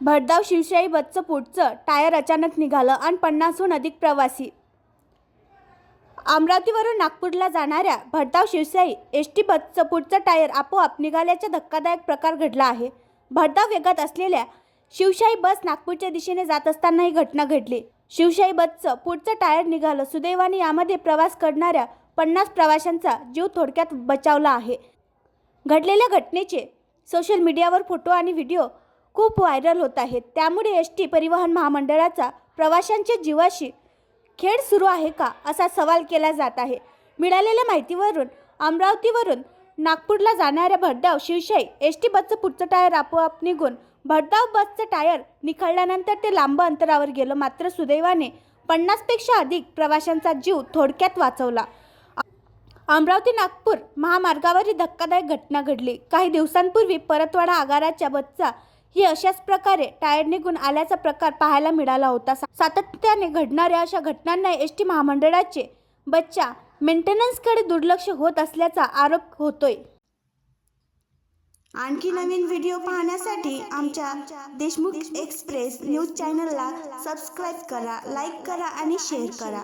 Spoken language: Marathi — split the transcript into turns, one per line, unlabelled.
भरधाव शिवशाही बसचं पुढचं टायर अचानक निघालं आणि पन्नासहून अधिक प्रवासी. अमरावतीवरून नागपूरला जाणाऱ्या भरधाव शिवशाही एस टी बसचं पुढचं टायर आपोआप निघाल्याचा धक्कादायक प्रकार घडला आहे. भरधाव वेगात असलेल्या शिवशाही बस नागपूरच्या दिशेने जात असताना ही घटना घडली. शिवशाही बसचं पुढचं टायर निघालं. सुदैवाने यामध्ये प्रवास करणाऱ्या पन्नास प्रवाशांचा जीव थोडक्यात बचावला आहे. घडलेल्या घटनेचे सोशल मीडियावर फोटो आणि व्हिडिओ खूप व्हायरल होत आहेत. त्यामुळे एस टी परिवहन महामंडळाचा प्रवाशांच्या जीवाशी खेळ सुरू आहे का असा सवाल केला जात आहे. मिळालेल्या माहितीवरून अमरावतीवरून नागपूरला जाणाऱ्या भरधाव शिवशाही एस टी बसचं पुढचं टायर आपोआप निघून भरधाव बसचं टायर निखळल्यानंतर ते लांब अंतरावर गेलं. मात्र सुदैवाने पन्नासपेक्षा अधिक प्रवाशांचा जीव थोडक्यात वाचवला. अमरावती नागपूर महामार्गावरील धक्कादायक घटना घडली. काही दिवसांपूर्वी परतवाडा आगाराच्या बसचा ही अशाच प्रकारे टायर निघून आल्याचा प्रकार पाहायला मिळाला होता. सातत्याने घडणाऱ्या अशा घटनांना एस टी महामंडळाचे बच्चा मेंटेनन्सकडे दुर्लक्ष होत असल्याचा आरोप होतोय. आणखी नवीन व्हिडिओ पाहण्यासाठी आमच्या देशमुख एक्सप्रेस न्यूज चॅनलला सबस्क्राईब करा लाईक करा आणि शेअर करा.